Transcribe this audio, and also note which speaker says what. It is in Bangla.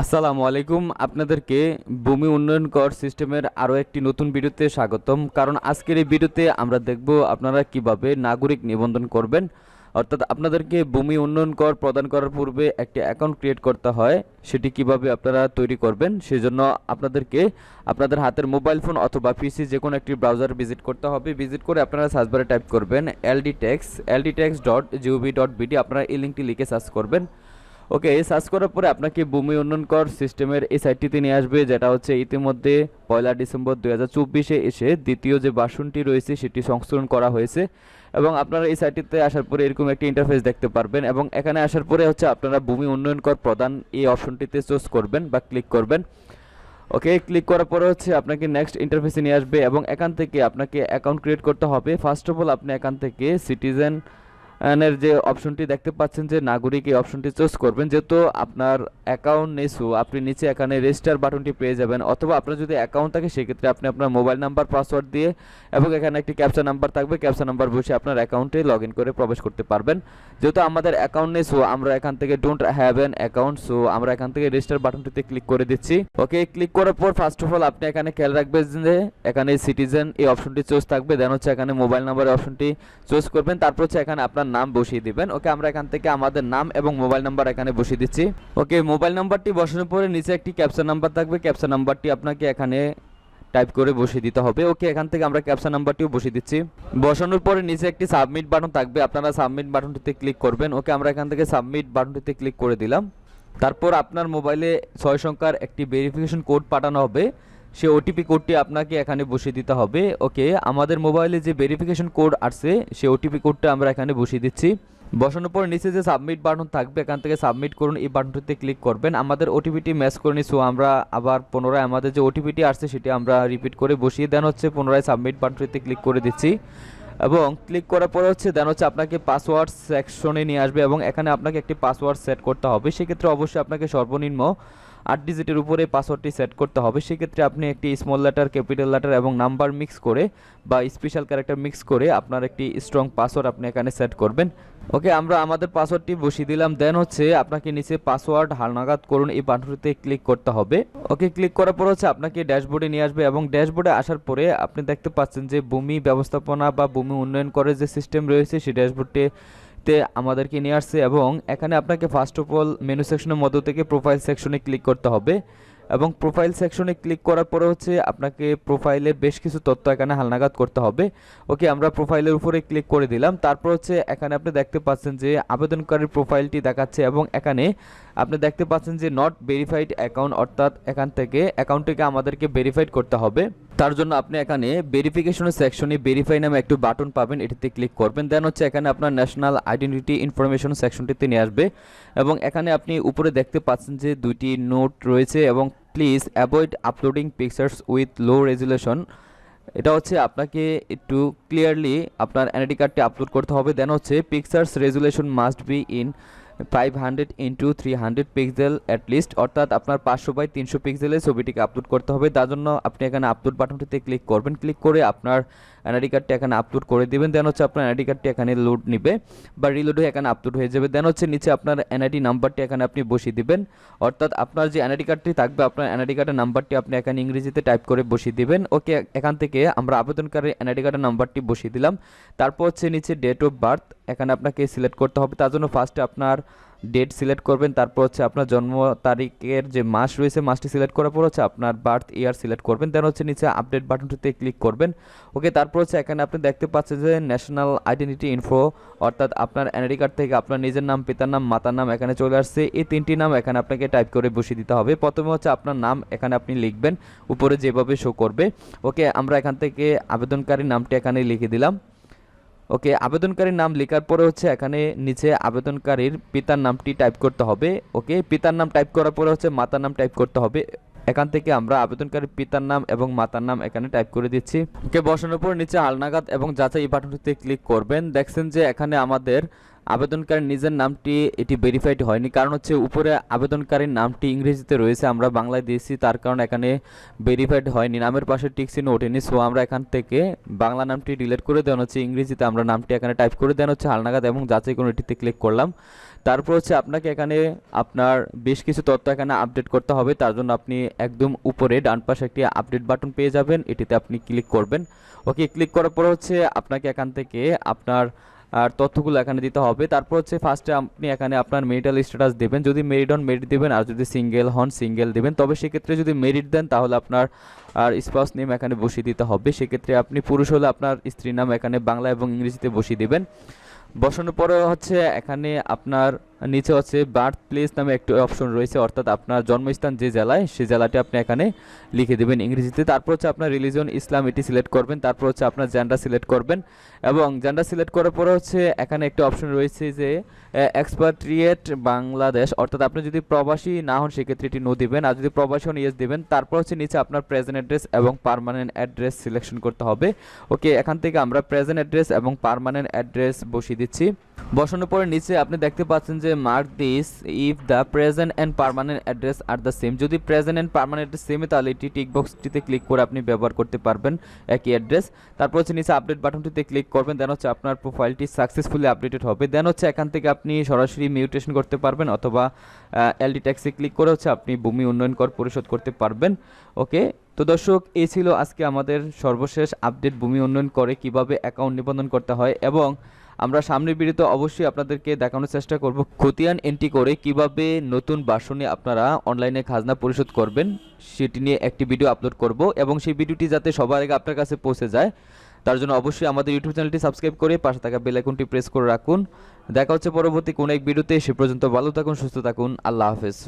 Speaker 1: আসসালামু আলাইকুম। আপনাদেরকে ভূমি উন্নয়ন কর সিস্টেমের আরও একটি নতুন ভিডিওতে স্বাগতম। কারণ আজকের এই ভিডিওতে আমরা দেখব আপনারা কীভাবে নাগরিক নিবন্ধন করবেন। অর্থাৎ আপনাদেরকে ভূমি উন্নয়ন কর প্রদান করার পূর্বে একটি অ্যাকাউন্ট ক্রিয়েট করতে হয়। সেটি কীভাবে আপনারা তৈরি করবেন, সেজন্য আপনাদেরকে আপনাদের হাতের মোবাইল ফোন অথবা পিসি যে কোনো একটি ব্রাউজার ভিজিট করতে হবে। ভিজিট করে আপনারা সার্চবারে টাইপ করবেন LD tax LD tax dot GOV dot BD আপনারা এই লিঙ্কটি লিখে সার্চ করবেন। ওকে, এই সার্চ করার পরে আপনাকে ভূমি উন্নয়ন কর সিস্টেমের এই সাইটটিতে নিয়ে আসবে, যেটা হচ্ছে ইতিমধ্যে পয়লা ডিসেম্বর চব্বিশে এসে দ্বিতীয় যে বাসনটি রয়েছে সেটি সংস্করণ করা হয়েছে। এবং আপনারা এই সাইটটিতে আসার পরে এরকম একটি ইন্টারফেস দেখতে পারবেন এবং এখানে আসার পরে হচ্ছে আপনারা ভূমি উন্নয়ন কর প্রদান এই অপশনটিতে চুজ করবেন বা ক্লিক করবেন। ওকে ক্লিক করার পরে হচ্ছে আপনাকে নেক্সট ইন্টারফেসে নিয়ে আসবে এবং এখান থেকে আপনাকে অ্যাকাউন্ট ক্রিয়েট করতে হবে। ফার্স্ট অফ অল আপনি এখান থেকে সিটিজেন এর যে অপশনটি দেখতে পাচ্ছেন যে নাগরিক এই অপশনটি চুজ করবেন, যেহেতু আপনার অ্যাকাউন্ট নেই সো আপনি নিচে এখানে রেজিস্টার বাটনটি পেয়ে যাবেন, অথবা আপনার যদি অ্যাকাউন্ট থাকে, সেক্ষেত্রে আপনি আপনার মোবাইল নাম্বার পাসওয়ার্ড দিয়ে এবং এখানে একটি ক্যাপচা নাম্বার থাকবে ক্যাপচা নাম্বার বসে আপনার অ্যাকাউন্টে লগ করে প্রবেশ করতে পারবেন। যেহেতু আমাদের অ্যাকাউন্ট নেই সো আমরা এখান থেকে don't have an account so আমরা এখান থেকে রেজিস্টার বাটনটিতে ক্লিক করে দিচ্ছি। ওকে ক্লিক করার পর ফার্স্ট অফ অল আপনি এখানে খেয়াল রাখবেন যে এখানে সিটিজেন এই অপশনটি চুজ থাকবে দেন হচ্ছে এখানে মোবাইল নাম্বারের অপশনটি চুজ করবেন, তারপর হচ্ছে এখানে আপনার নাম বসিয়ে দিবেন। ওকে, আমরা এখান থেকে আমাদের নাম এবং মোবাইল নাম্বার এখানে বসিয়ে দিচ্ছি। ওকে, মোবাইল নাম্বারটি বসানোর পরে নিচে একটি ক্যাপচা নাম্বার থাকবে। ক্যাপচা নাম্বারটি আপনাকে এখানে টাইপ করে বসিয়ে দিতে হবে। ওকে, এখান থেকে আমরা ক্যাপচা নাম্বারটিও বসিয়ে দিচ্ছি। বসানোর পরে নিচে একটি সাবমিট বাটন থাকবে। আপনারা সাবমিট বাটনটিতে ক্লিক করবেন। ওকে, আমরা এখান থেকে সাবমিট বাটনটিতে ক্লিক করে দিলাম। তারপর আপনার মোবাইলে ছয় সংখ্যার একটি ভেরিফিকেশন কোড পাঠানো হবে। সে ওটিপি কোডটি আপনাকে এখানে বসিয়ে দিতে হবে। ওকে, আমাদের মোবাইলে যে ভেরিফিকেশন কোড আসছে সে ওটিপি কোডটা আমরা এখানে বসিয়ে দিচ্ছি। বসানোর পর নিচে যে সাবমিট বাটন থাকবে, এখান থেকে সাবমিট করুন। এই বাটনটিতে ক্লিক করবেন। আমাদের ওটিপিটি ম্যাচ করে সো আমরা আবার পুনরায় আমাদের যে ওটিপিটি আসছে, সেটি আমরা রিপিট করে বসিয়ে দেন হচ্ছে, পুনরায় সাবমিট বাটনটিতে ক্লিক করে দিচ্ছি। এবং ক্লিক করার পরে হচ্ছে, দেন হচ্ছে আপনাকে পাসওয়ার্ড সেকশনে নিয়ে আসবে এবং এখানে আপনাকে একটি পাসওয়ার্ড সেট করতে হবে। সেক্ষেত্রে অবশ্যই আপনাকে সর্বনিম্ন আট ডিজিটের উপরে পাসওয়ার্ডটি সেট করতে হবে। সেক্ষেত্রে আপনি একটি স্মল লেটার ক্যাপিটাল লেটার এবং নাম্বার মিক্স করে বা স্পেশাল ক্যারেক্টার মিক্স করে আপনার একটি স্ট্রং পাসওয়ার্ড আপনি এখানে সেট করবেন। ওকে, আমরা আমাদের পাসওয়ার্ডটি বসিয়ে দিলাম। দেন হচ্ছে আপনাকে নিচে পাসওয়ার্ড হালনাগাদ করুন, এই বাটনটিতে ক্লিক করতে হবে। ওকে ক্লিক করার পর হচ্ছে আপনাকে ড্যাশবোর্ডে নিয়ে আসবে এবং ড্যাশবোর্ডে আসার পরে আপনি দেখতে পাচ্ছেন যে ভূমি ব্যবস্থাপনা বা ভূমি উন্নয়ন করে যে সিস্টেম রয়েছে, সেই ড্যাশবোর্ডটি তে আমাদেরকে নিয়ে আসছে এবং এখানে আপনাকে ফার্স্ট অফ অল মেনু সেকশনের মধ্য থেকে প্রোফাইল সেকশনে ক্লিক করতে হবে এবং প্রোফাইল সেকশনে ক্লিক করার পরে হচ্ছে আপনাকে প্রোফাইলের বেশ কিছু তথ্য এখানে হালনাগাদ করতে হবে। ওকে আমরা প্রোফাইলের উপরে ক্লিক করে দিলাম। তারপর হচ্ছে এখানে আপনি দেখতে পাচ্ছেন যে আবেদনকারীর প্রোফাইলটি দেখাচ্ছে এবং এখানে আপনি দেখতে পাচ্ছেন যে নট ভেরিফাইড অ্যাকাউন্ট অর্থাৎ এখান থেকে অ্যাকাউন্টটিকে আমাদেরকে ভেরিফাইড করতে হবে। তার জন্য আপনি এখানে ভেরিফিকেশনের সেকশনে ভেরিফাই নামে একটু বাটন পাবেন, এটিতে ক্লিক করবেন। দেন হচ্ছে এখানে আপনার ন্যাশনাল আইডেন্টিটি ইনফরমেশন সেকশনটিতে নিয়ে আসবে এবং এখানে আপনি উপরে দেখতে পাচ্ছেন যে দুইটি নোট রয়েছে এবং please avoid uploading pictures with low resolution এটা হচ্ছে আপনাকে একটু ক্লিয়ারলি আপনার এনআইডি কার্ডটি আপলোড করতে হবে। দেন হচ্ছে pictures resolution must be in five hundred into three hundred pixel at least অর্থাৎ আপনার পাঁচশো বাই তিনশো পিক্সেলে ছবিটিকে আপলোড করতে হবে। তার জন্য আপনি এখানে আপলোড বাটনটিতে ক্লিক করবেন। ক্লিক করে আপনার এনআইডি কার্ডটি এখানে আপলোড করে দেবেন। দেন হচ্ছে আপনার এনআইডি কার্ডটি এখানে লোড নেবে। বা রিলোড হয়ে এখানে আপলোড হয়ে যাবে। দেন হচ্ছে নিচে আপনার এনআইডি নাম্বারটি এখানে আপনি বসিয়ে দিবেন। অর্থাৎ আপনার যে এনআইডি কার্ডটি থাকবে, আপনার এনআইডি কার্ডের নাম্বারটি আপনি এখানে ইংরেজিতে টাইপ করে বসিয়ে দিবেন। ওকে এখান থেকে আমরা আবেদনকারী এনআইডি কার্ডের নাম্বারটি বসিয়ে দিলাম। তারপর হচ্ছে নিচে ডেট অফ বার্থ এখানে আপনাকে সিলেক্ট করতে হবে। তার জন্য ফার্স্টে আপনার ডেট সিলেক্ট করবেন, তারপর হচ্ছে আপনার জন্ম তারিখের যে মাস রয়েছে, মাসটি সিলেক্ট করার পর হচ্ছে আপনার বার্থ ইয়ার সিলেক্ট করবেন দেন হচ্ছে নিচে আপডেট বাটনটিতে ক্লিক করবেন। ওকে তারপর হচ্ছে এখানে আপনি দেখতে পাচ্ছেন যে ন্যাশনাল আইডেন্টিটি ইনফো অর্থাৎ আপনার এনআইডি কার্ড থেকে আপনার নিজের নাম, পিতার নাম, মাতার নাম এখানে চলে আসছে। এই তিনটি নাম এখানে আপনাকে টাইপ করে বসিয়ে দিতে হবে। প্রথমে হচ্ছে আপনার নাম এখানে আপনি লিখবেন, উপরে যেভাবে শো করবে। ওকে আমরা এখান থেকে আবেদনকারী নামটি এখানে লিখে দিলাম। ওকে, আবেদনকারীর নাম লেখার পরে হচ্ছে এখানে নিচে আবেদনকারীর পিতার নামটি টাইপ করতে হবে। ওকে, পিতার নাম টাইপ করার পরে হচ্ছে মাতার নাম টাইপ করতে হবে। এখান থেকে আমরা আবেদনকারীর পিতার নাম এবং মাতার নাম এখানে টাইপ করে দিচ্ছি। ওকে, বসানোর পর নিচে হালনাগাদ এবং যাচাই বাটনটিতে ক্লিক করবেন। দেখছেন যে এখানে আমাদের আবেদনকারীর নিজের নামটি এটি ভেরিফাইড হয়নি। কারণ হচ্ছে উপরে আবেদনকারীর নামটি ইংরেজিতে রয়েছে, আমরা বাংলায় দিয়েছি, তার কারণে এখানে ভেরিফাইড হয়নি। নামের পাশে টিক চিহ্ন ওঠেনি সো আমরা এখান থেকে বাংলা নামটি ডিলিট করে দেওয়া হচ্ছে, ইংরেজিতে আমরা নামটি এখানে টাইপ করে দেওয়া হচ্ছে, হালনাগাদ এবং যাচাই কোনো এটিতে ক্লিক করলাম। তারপর হচ্ছে আপনাকে এখানে আপনার বেশ কিছু তথ্য এখানে আপডেট করতে হবে, তার জন্য আপনি একদম উপরে ডান পাশে একটি আপডেট বাটন পেয়ে যাবেন, এটিতে আপনি ক্লিক করবেন। ওকে ক্লিক করার পর হচ্ছে আপনাকে এখান থেকে আপনার আর তথ্যগুলো এখানে দিতে হবে। তারপর হচ্ছে ফার্স্টে আপনি এখানে আপনার মেরিটাল স্ট্যাটাস দেবেন। যদি মেরিট হন মেরিট দেবেন। আর যদি সিঙ্গেল হন সিঙ্গেল দেবেন। তবে সেক্ষেত্রে যদি মেরিট দেন, তাহলে আপনার আর স্পাউস নেম এখানে বসিয়ে দিতে হবে। সেক্ষেত্রে আপনি পুরুষ হলে আপনার স্ত্রীর নাম এখানে বাংলা এবং ইংরেজিতে বসিয়ে দেবেন। বসানোর পরে হচ্ছে এখানে আপনার নিচে হচ্ছে বার্থ প্লেস নামে একটি অপশন রয়েছে, অর্থাৎ আপনার জন্মস্থান যে জেলায় সেই জেলাটি আপনি এখানে লিখে দেবেন ইংরেজিতে। তারপর হচ্ছে আপনার রিলিজন ইসলাম এটি সিলেক্ট করবেন, তারপর হচ্ছে আপনার জেন্ডার সিলেক্ট করবেন এবং জেন্ডার সিলেক্ট করার পরে হচ্ছে এখানে একটা অপশন রয়েছে যে এক্সপাট্রিয়েট বাংলাদেশ, অর্থাৎ আপনি যদি প্রবাসী না হন, সেক্ষেত্রে এটি নো দিবেন। আর যদি প্রবাসী হন ইয়েস দিবেন। তারপর হচ্ছে নিচে আপনার প্রেজেন্ট অ্যাড্রেস এবং পার্মানেন্ট অ্যাড্রেস সিলেকশন করতে হবে। ওকে, এখান থেকে আমরা প্রেজেন্ট অ্যাড্রেস এবং পার্মানেন্ট অ্যাড্রেস বসিয়ে দিচ্ছি। বসানোর পরে নিচে আপনি দেখতে পাচ্ছেন যে mark this if the present and permanent address are the same যদি প্রেজেন্ট অ্যান্ড পার্মানেন্ট অ্যাড্রেস সেমে তাহলে এটি টিক বক্সটিতে ক্লিক করে আপনি ব্যবহার করতে পারবেন একই অ্যাড্রেস তারপর হচ্ছে নিচে আপডেট বাটনটিতে ক্লিক করবেন দেন হচ্ছে আপনার প্রোফাইলটি সাকসেসফুলি আপডেটেড হবে। দেন হচ্ছে এখান থেকে আপনি সরাসরি মিউটেশন করতে পারবেন অথবা এলডি ট্যাক্সে ক্লিক করে হচ্ছে আপনি ভূমি উন্নয়ন কর পরিশোধ করতে পারবেন। ওকে তো দর্শক, এই ছিল আজকে আমাদের সর্বশেষ আপডেট ভূমি উন্নয়ন করে কীভাবে অ্যাকাউন্ট নিবন্ধন করতে হয় এবং আমরা সামনের ভিডিওতে অবশ্যই আপনাদেরকে দেখানোর চেষ্টা করব খতিয়ান এন্ট্রি করে কীভাবে নতুন বাসনে আপনারা অনলাইনে খাজনা পরিশোধ করবেন, সেটি নিয়ে একটি ভিডিও আপলোড করব এবং সেই ভিডিওটি যাতে সবার আগে আপনার কাছে পৌঁছে যায়, তার জন্য অবশ্যই আমাদের ইউটিউব চ্যানেলটি সাবস্ক্রাইব করে পাশে থাকা বেল আইকনটি প্রেস করে রাখুন। দেখা হচ্ছে পরবর্তী কোনো এক ভিডিওতে সে পর্যন্ত ভালো থাকুন, সুস্থ থাকুন, আল্লাহ হাফেজ।